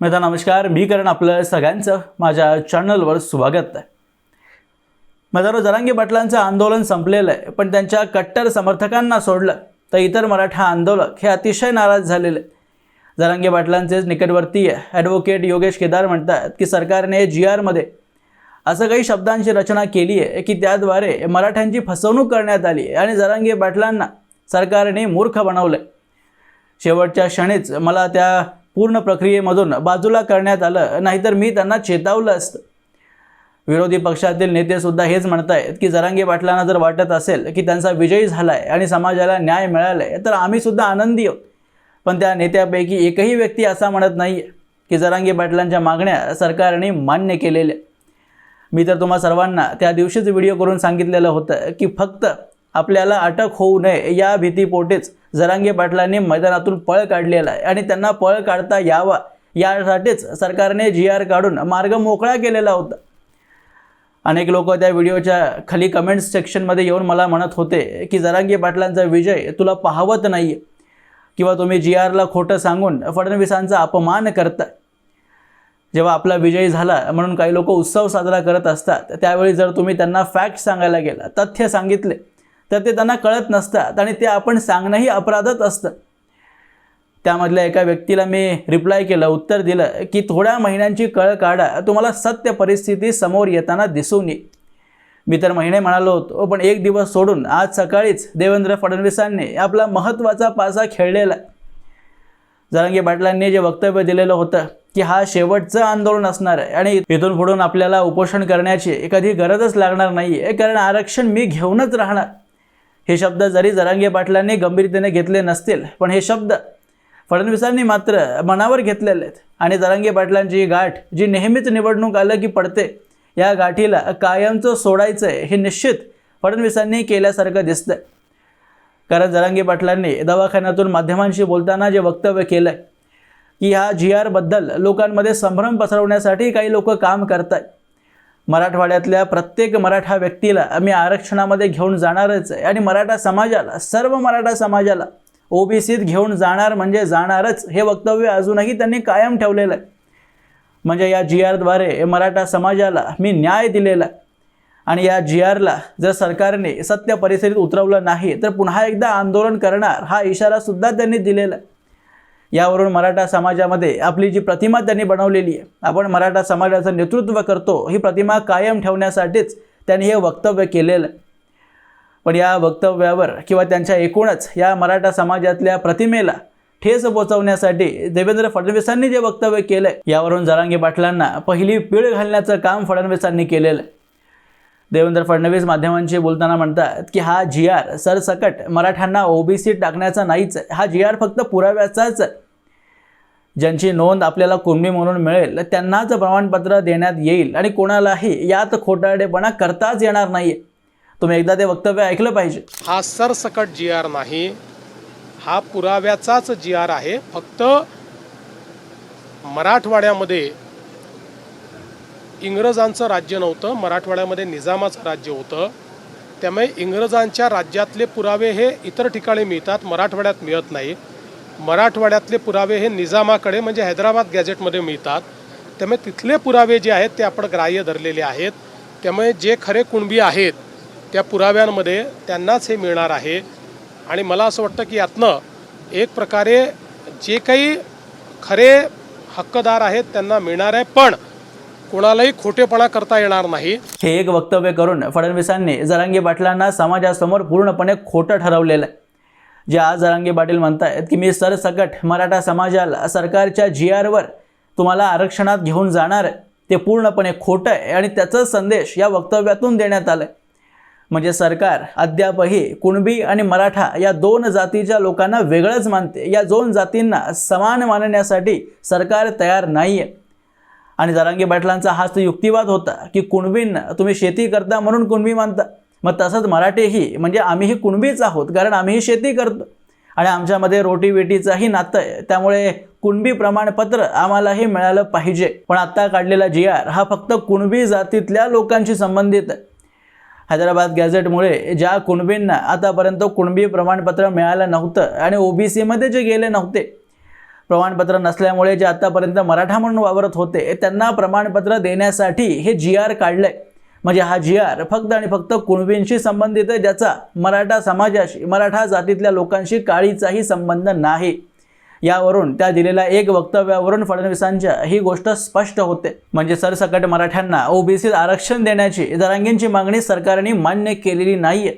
मित्र नमस्कार मी करण आपलं सगळ्यांचं माझ्या चॅनलवर स्वागत आहे. मित्रांनो जरांगी पाटलांचं आंदोलन संपलेलं आहे पण त्यांच्या कट्टर समर्थकांना सोडलं तर इतर मराठा आंदोलक हे अतिशय नाराज झालेले जरांगी जरांगे पाटलांचेच निकटवर्तीय ॲडव्होकेट योगेश केदार म्हणतात की सरकारने जी आरमध्ये असं काही शब्दांची रचना केली आहे की त्याद्वारे मराठ्यांची फसवणूक करण्यात आली आहे आणि जरांगी पाटलांना सरकारने मूर्ख बनवलं शेवटच्या क्षणीच मला त्या पूर्ण प्रक्रियेमधून बाजूला करण्यात आलं. नाहीतर मी त्यांना चेतावलं असतं. विरोधी पक्षातील नेतेसुद्धा हेच म्हणत आहेत की जरांगे पाटलांना जर वाटत असेल की त्यांचा विजयी झाला आहे आणि समाजाला न्याय मिळाला आहे तर आम्हीसुद्धा आनंदी आहोत. पण त्या नेत्यापैकी एकही व्यक्ती असा म्हणत नाही आहे की जरांगे पाटलांच्या मागण्या सरकारने मान्य केलेल्या. मी तर तुम्हा सर्वांना त्या दिवशीच व्हिडिओ करून सांगितलेलं होतं की फक्त आपल्याला अटक होऊ नये या भीतीपोटेच जरांगे पाटलांनी मैदानातून पळ काढलेला आहे आणि त्यांना पळ काढता यावा यासाठीच सरकारने जी आर काढून मार्ग मोकळा केलेला होता. अनेक लोक त्या व्हिडिओच्या खाली कमेंट्स सेक्शनमध्ये येऊन मला म्हणत होते की जरांगे पाटलांचा विजय तुला पाहवत नाही आहे किंवा तुम्ही जी आरला खोटं सांगून फडणवीसांचा अपमान करताय. जेव्हा आपला विजय झाला म्हणून काही लोक उत्सव साजरा करत असतात त्यावेळी जर तुम्ही त्यांना फॅक्ट सांगायला गेला तथ्य सांगितले तर ते त्यांना कळत नसतात आणि ते आपण सांगणंही अपराधच असतं. त्यामधल्या एका व्यक्तीला मी रिप्लाय केलं उत्तर दिलं की थोड्या महिन्यांची कळ काढा तुम्हाला सत्य परिस्थिती समोर येताना दिसून येईल. मी तर महिने म्हणालो होतो हो, पण एक दिवस सोडून आज सकाळीच देवेंद्र फडणवीसांनी आपला महत्त्वाचा पासा खेळलेला आहे. पाटलांनी जे वक्तव्य दिलेलं होतं की हा शेवटचं आंदोलन असणार आहे आणि इथून पुढून आपल्याला उपोषण करण्याची कधी गरजच लागणार नाही आहे कारण आरक्षण मी घेऊनच राहणार. हे शब्द जरी जरांगे पाटलांनी गंभीरतेने घेतले नसतील पण हे शब्द फडणवीसांनी मात्र मनावर घेतलेले आहेत. आणि जरांगे पाटलांची ही गाठ जी नेहमीच निवडणूक आलं की पडते या गाठीला कायमचं सोडायचं आहे हे निश्चित फडणवीसांनी केल्यासारखं दिसतं कारण जरांगे पाटलांनी दवाखान्यातून माध्यमांशी बोलताना जे वक्तव्य केलं की ह्या जी आरबद्दल लोकांमध्ये संभ्रम पसरवण्यासाठी काही लोक काम करत आहेत मराठवाड्यातल्या प्रत्येक मराठा व्यक्तीला आम्ही आरक्षणामध्ये घेऊन जाणारच आहे. आणि मराठा समाजाला सर्व मराठा समाजाला ओबीसीत घेऊन जाणार म्हणजे जाणारच हे वक्तव्य अजूनही त्यांनी कायम ठेवलेलं आहे. म्हणजे या जी आरद्वारे मराठा समाजाला मी न्याय दिलेला आहे. आणि या जी आरला जर सरकारने सत्य परिस्थितीत उतरवलं नाही तर पुन्हा एकदा आंदोलन करणार हा इशारासुद्धा त्यांनी दिलेला आहे. यावरून मराठा समाजामध्ये आपली जी प्रतिमा त्यांनी बनवलेली आहे आपण मराठा समाजाचं नेतृत्व करतो ही प्रतिमा कायम ठेवण्यासाठीच त्यांनी हे वक्तव्य केलेलं पण या वक्तव्यावर किंवा त्यांच्या एकूणच या मराठा समाजातल्या प्रतिमेला ठेस पोचवण्यासाठी देवेंद्र फडणवीसांनी जे वक्तव्य केलं यावरून जरांगे पाटलांना पहिली पीळ घालण्याचं काम फडणवीसांनी केलेलं आहे. देवेंद्र फडणवीस माध्यमांशी बोलताना म्हणतात की हा जी आर सरसकट मराठ्यांना ओबीसी टाकण्याचा नाहीच आहे हा जी आर फक्त पुराव्याचाच. आहे ज्यांची नोंद आपल्याला कुणबी म्हणून मिळेल त्यांनाच प्रमाणपत्र देण्यात येईल आणि कोणालाही यात खोटारडेपणा करताच येणार नाही तुम्ही एकदा ते वक्तव्य ऐकलं पाहिजे. हा सरसकट जी आर नाही हा पुराव्याचाच जी आर आहे. फक्त मराठवाड्यामध्ये इंग्रजांचं राज्य नव्हतं मराठवाड्यामध्ये निजामाचं राज्य होतं. त्यामुळे इंग्रजांच्या राज्यातले पुरावे हे इतर ठिकाणी मिळतात मराठवाड्यात मिळत नाही. मराठवाड्यातले पुरावे हे निजामाकडे म्हणजे हैदराबाद गॅजेटमध्ये मिळतात. त्यामुळे तिथले पुरावे जे आहेत ते आपण ग्राह्य धरलेले आहेत. त्यामुळे जे खरे कुणबी आहेत त्या पुराव्यांमध्ये त्यांनाच हे मिळणार आहे. आणि मला असं वाटतं की यातनं एक प्रकारे जे काही खरे हक्कदार आहेत त्यांना मिळणार आहे. पण कोणालाही खोटेपणा करता येणार नाही. हे एक वक्तव्य करून फडणवीसांनी जरांगी पाटलांना समाजासमोर पूर्णपणे खोटं ठरवलेलं आहे. जे आज जरांगी पाटील म्हणतायत की मी सरसकट मराठा समाजाला सरकारच्या जी आरवर तुम्हाला आरक्षणात घेऊन जाणार आहे. ते पूर्णपणे खोटं आहे आणि त्याचा संदेश या वक्तव्यातून देण्यात आलं आहे म्हणजे सरकार अद्यापही कुणबी आणि मराठा या दोन जातीच्या लोकांना वेगळंच मानते. या दोन जातींना समान मानण्यासाठी सरकार तयार नाही आहे आणि जरांगी पाटलांचा हाच तो युक्तिवाद होता की कुणबीन तुम्ही शेती करता म्हणून कुणबी मानता. मग तसंच मराठीही म्हणजे आम्हीही कुणबीच आहोत कारण आम्हीही शेती करतो. आणि आमच्यामध्ये रोटीवेटीचाही नातं आहे. त्यामुळे कुणबी प्रमाणपत्र आम्हालाही मिळालं पाहिजे. पण आत्ता काढलेला जी आर हा फक्त कुणबी जातीतल्या लोकांशी संबंधित आहे. हैदराबाद गॅझेटमुळे ज्या कुणबींना आतापर्यंत कुणबी प्रमाणपत्र मिळालं नव्हतं आणि ओबीसीमध्ये जे गेले नव्हते प्रमाणपत्र नसल्यामुळे जे आत्तापर्यंत मराठा म्हणून वावरत होते त्यांना प्रमाणपत्र देण्यासाठी हे जी आर काढलंय. म्हणजे हा जी आर फक्त आणि फक्त कुणबींशी संबंधित आहे ज्याचा मराठा समाजाशी मराठा जातीतल्या लोकांशी काळीचाही संबंध नाही. यावरून त्या दिलेल्या एक वक्तव्यावरून फडणवीसांच्या ही गोष्ट स्पष्ट होते. म्हणजे सरसकट मराठ्यांना ओबीसीत आरक्षण देण्याची जरांगींची मागणी सरकारने मान्य केलेली नाहीये.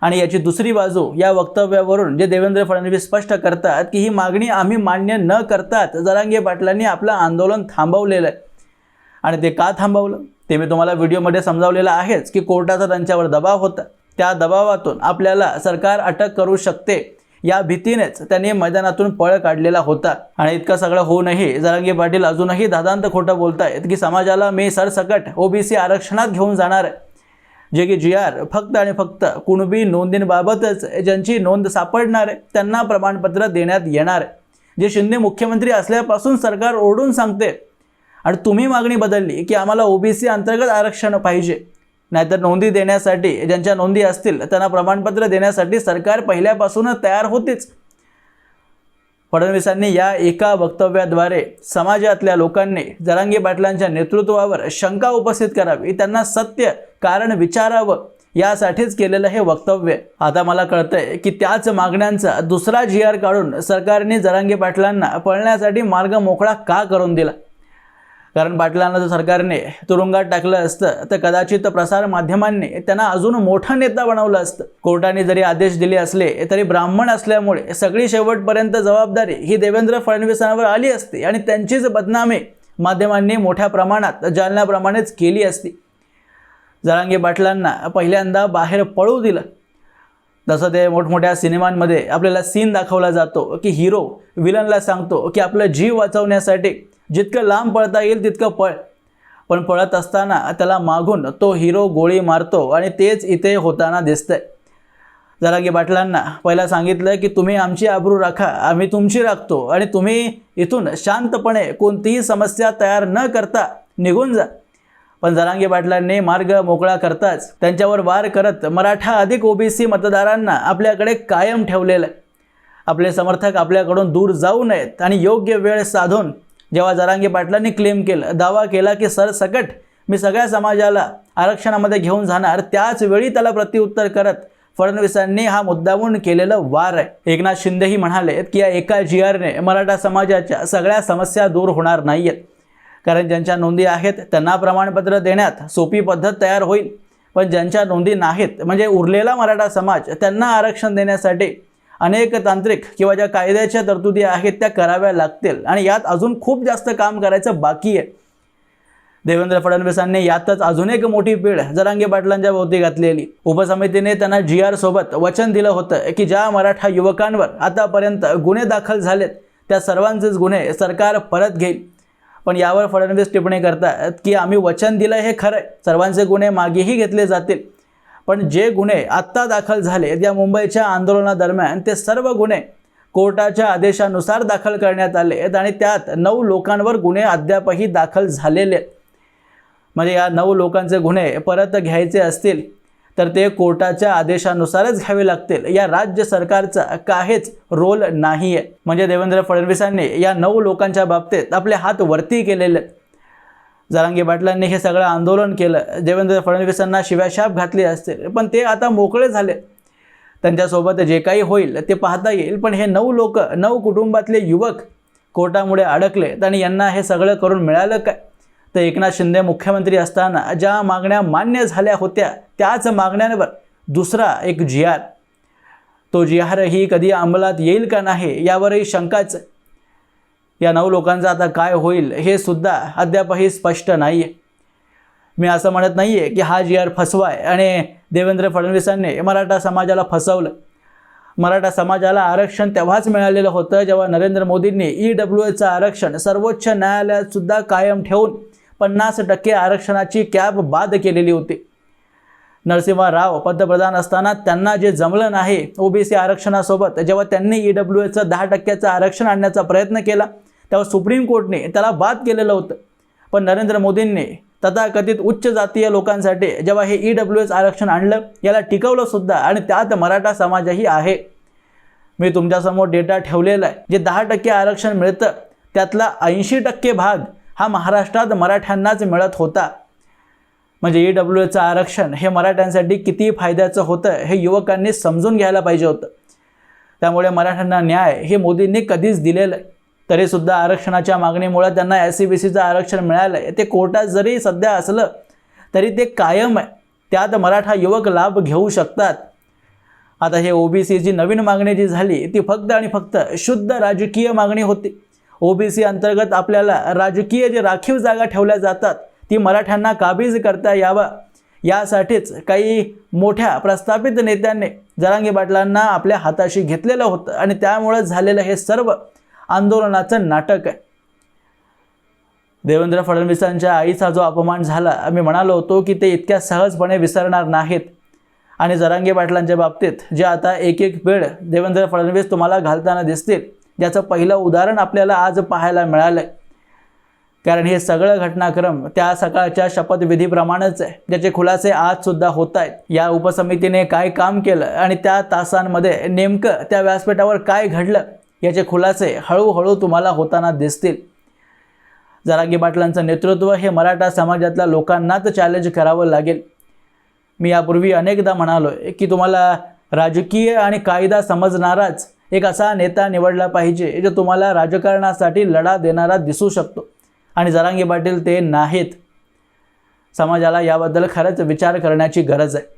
आणि याची दुसरी बाजू या वक्तव्यावरून जे देवेंद्र फडणवीस स्पष्ट करतात की ही मागणी आम्ही मान्य न करतात जरांगे पाटलांनी आपलं आंदोलन थांबवलेलं आहे. आणि ते का थांबवलं? ते मी तुम्हाला व्हिडिओमध्ये समजावलेलं आहेच की कोर्टाचा त्यांच्यावर दबाव होता. त्या दबावातून आपल्याला सरकार अटक करू शकते या भीतीनेच त्यांनी मैदानातून पळ काढलेला होता. आणि इतकं सगळं होऊनही जरांगे पाटील अजूनही दादांत खोटं बोलतायत की समाजाला मी सरसकट ओबीसी आरक्षणात घेऊन जाणार आहे. जे की जी आर फक्त आणि फक्त कुणबी नोंदींबाबतच ज्यांची नोंद सापडणार आहे त्यांना प्रमाणपत्र देण्यात येणार आहे. जे शिंदे मुख्यमंत्री असल्यापासून सरकार ओरडून सांगते आणि तुम्ही मागणी बदलली की आम्हाला ओबीसी अंतर्गत आरक्षण पाहिजे. नाहीतर नोंदी देण्यासाठी ज्यांच्या नोंदी असतील त्यांना प्रमाणपत्र देण्यासाठी सरकार पहिल्यापासूनच तयार होतेच. फडणवीसांनी या एका वक्तव्याद्वारे समाजातल्या लोकांनी जरांगी पाटलांच्या नेतृत्वावर शंका उपस्थित करावी त्यांना सत्य कारण विचारावं यासाठीच केलेलं हे वक्तव्य. आता मला कळतंय की त्याच मागण्यांचा दुसरा जी आर काढून सरकारने जरांगी पाटलांना पळण्यासाठी मार्ग मोकळा का करून दिला? कारण पाटलांना जर सरकारने तुरुंगात टाकलं असतं तर कदाचित प्रसार माध्यमांनी त्यांना अजून मोठा नेता बनवलं असतं. कोर्टाने जरी आदेश दिले असले तरी ब्राह्मण असल्यामुळे सगळी शेवटपर्यंत जबाबदारी ही देवेंद्र फडणवीसांवर आली असती आणि त्यांचीच बदनामी माध्यमांनी मोठ्या प्रमाणात जालन्याप्रमाणेच केली असती. जरांगे पाटलांना पहिल्यांदा बाहेर पळू दिलं. जसं ते मोठमोठ्या सिनेमांमध्ये आपल्याला सीन दाखवला जातो की हिरो विलनला सांगतो की आपलं जीव वाचवण्यासाठी जितकं लांब पळता येईल तितकं पळ. पण पळत असताना त्याला मागून तो हिरो गोळी मारतो आणि तेच इथे होताना दिसतंय. जरांगे बाटलांना पहिला सांगितलं की तुम्ही आमची आबरू राखा आम्ही तुमची राखतो आणि तुम्ही इथून शांतपणे कोणतीही समस्या तयार न करता निघून जा. पण जरांगी बाटलांनी मार्ग मोकळा करताच त्यांच्यावर वार करत मराठा अधिक ओबीसी मतदारांना आपल्याकडे कायम ठेवलेलं आहे. आपले समर्थक आपल्याकडून दूर जाऊ नयेत आणि योग्य वेळ साधून जेव्हा जरांगे पाटलांनी क्लेम केलं दावा केला की सरसकट मी सगळ्या समाजाला आरक्षणामध्ये घेऊन जाणार त्याच वेळी त्याला प्रत्युत्तर करत फडणवीसांनी हा मुद्दामून केलेलं वार आहे. एकनाथ शिंदेही म्हणाले की या एका जी आरने मराठा समाजाच्या सगळ्या समस्या दूर होणार नाही आहेत कारण ज्यांच्या नोंदी आहेत त्यांना प्रमाणपत्र देण्यात सोपी पद्धत तयार होईल. पण ज्यांच्या नोंदी नाहीत म्हणजे उरलेला मराठा समाज त्यांना आरक्षण देण्यासाठी अनेक तांत्रिक किंवा ज्या कायद्याच्या तरतुदी आहेत त्या कराव्या लागतील. आणि यात अजून खूप जास्त काम करायचं बाकी आहे. देवेंद्र फडणवीसांनी यातच अजून एक मोठी पीळ जरांगे पाटलांच्या भोवती घातलेली. उपसमितीने त्यांना जी आर सोबत वचन दिलं होतं की ज्या मराठा युवकांवर आतापर्यंत गुन्हे दाखल झालेत त्या सर्वांचेच गुन्हे सरकार परत घेईल. पण यावर फडणवीस टिप्पणी करतात की आम्ही वचन दिलं हे खरं आहे सर्वांचे गुन्हे मागेही घेतले जातील. पण जे गुन्हे आत्ता दाखल झाले या मुंबईच्या आंदोलनादरम्यान ते सर्व गुन्हे कोर्टाच्या आदेशानुसार दाखल करण्यात आले आहेत आणि त्यात नऊ लोकांवर गुन्हे अद्यापही दाखल झालेले आहेत. म्हणजे या नऊ लोकांचे गुन्हे परत घ्यायचे असतील तर ते कोर्टाच्या आदेशानुसारच घ्यावे लागतील. या राज्य सरकारचा काहीच रोल नाही आहे म्हणजे देवेंद्र फडणवीसांनी या नऊ लोकांच्या बाबतीत आपले हात वरती केलेले आहेत. जरांगे पाटलांनी हे सगळं आंदोलन केलं. देवेंद्र फडणवीसांना शिव्याशाप घातली असतील पण ते आता मोकळे झाले. त्यांच्यासोबत जे काही होईल ते पाहता येईल. पण हे नऊ लोक नऊ कुटुंबातले युवक कोर्टामुळे अडकले आणि यांना हे सगळं करून मिळालं काय? तर एकनाथ शिंदे मुख्यमंत्री असताना ज्या मागण्या मान्य झाल्या होत्या त्याच मागण्यांवर दुसरा एक जिहार तो जिहारही कधी अंमलात येईल का नाही यावरही शंकाच या नऊ लोकांचं आता काय होईल हे सुद्धा अद्यापही स्पष्ट नाही आहे मी असं म्हणत नाही आहे की हा जी आर फसवाय आणि देवेंद्र फडणवीसांनी मराठा समाजाला फसवलं. मराठा समाजाला आरक्षण तेव्हाच मिळालेलं होतं जेव्हा नरेंद्र मोदींनी ई डब्ल्यू एचं आरक्षण सर्वोच्च न्यायालयात सुद्धा कायम ठेवून पन्नास टक्के आरक्षणाची कॅब बाद केलेली होती. नरसिंहा राव पंतप्रधान असताना त्यांना जे जमलं नाही ओबीसी आरक्षणासोबत जेव्हा त्यांनी ई डब्ल्यू एचं दहा टक्क्याचं आरक्षण आणण्याचा प्रयत्न केला तेव्हा सुप्रीम कोर्टने त्याला बाद केलेलं होतं. पण नरेंद्र मोदींनी तथाकथित उच्च जातीय लोकांसाठी जेव्हा हे ई डब्ल्यू एस आरक्षण आणलं याला टिकवलं सुद्धा आणि त्यात मराठा समाजही आहे. मी तुमच्यासमोर डेटा ठेवलेला आहे. जे दहा टक्के आरक्षण मिळतं त्यातला ऐंशी टक्के भाग हा महाराष्ट्रात मराठ्यांनाच मिळत होता. म्हणजे ई डब्ल्यू एचं आरक्षण हे मराठ्यांसाठी किती फायद्याचं होतं हे युवकांनी समजून घ्यायला पाहिजे होतं. त्यामुळे मराठ्यांना न्याय हे मोदींनी कधीच दिलेलं आहे तरीसुद्धा आरक्षणाच्या मागणीमुळे त्यांना एस सी बी सीचं आरक्षण मिळालं आहे ते कोर्टात जरी सध्या असलं तरी ते कायम आहे. त्यात मराठा युवक लाभ घेऊ शकतात. आता हे ओबीसीची नवीन मागणी जी झाली ती फक्त आणि फक्त शुद्ध राजकीय मागणी होती. ओबीसी अंतर्गत आपल्याला राजकीय जे राखीव जागा ठेवल्या जातात ती मराठ्यांना काबीज करता यावा. यासाठीच काही मोठ्या प्रस्थापित नेत्यांनी जरांगी पाटलांना आपल्या हाताशी घेतलेलं होतं आणि त्यामुळं झालेलं हे सर्व आंदोलनाचं नाटक आहे. देवेंद्र फडणवीसांच्या आईचा जो अपमान झाला आम्ही म्हणालो होतो की ते इतक्या सहजपणे विसरणार नाहीत. आणि जरांगे पाटलांच्या बाबतीत जे आता एक एक वेळ देवेंद्र फडणवीस तुम्हाला घालताना दिसतील ज्याचं पहिलं उदाहरण आपल्याला आज पाहायला मिळालं आहे कारण हे सगळं घटनाक्रम त्या सकाळच्या शपथविधीप्रमाणेच आहे ज्याचे खुलासे आजसुद्धा होत आहेत. या उपसमितीने काय काम केलं आणि त्या तासांमध्ये नेमकं त्या व्यासपीठावर काय घडलं? याचे खुलासे हळूहळू तुम्हाला होताना दिसतील. जरांगी पाटलांचं नेतृत्व हे मराठा समाजातल्या लोकांनाच चॅलेंज करावं लागेल. मी यापूर्वी अनेकदा म्हणालो आहे की तुम्हाला राजकीय आणि कायदा समजणाराच एक असा नेता निवडला पाहिजे जो तुम्हाला राजकारणासाठी लढा देणारा दिसू शकतो. आणि जरांगी पाटील ते नाहीत. समाजाला याबद्दल खरंच विचार करण्याची गरज आहे.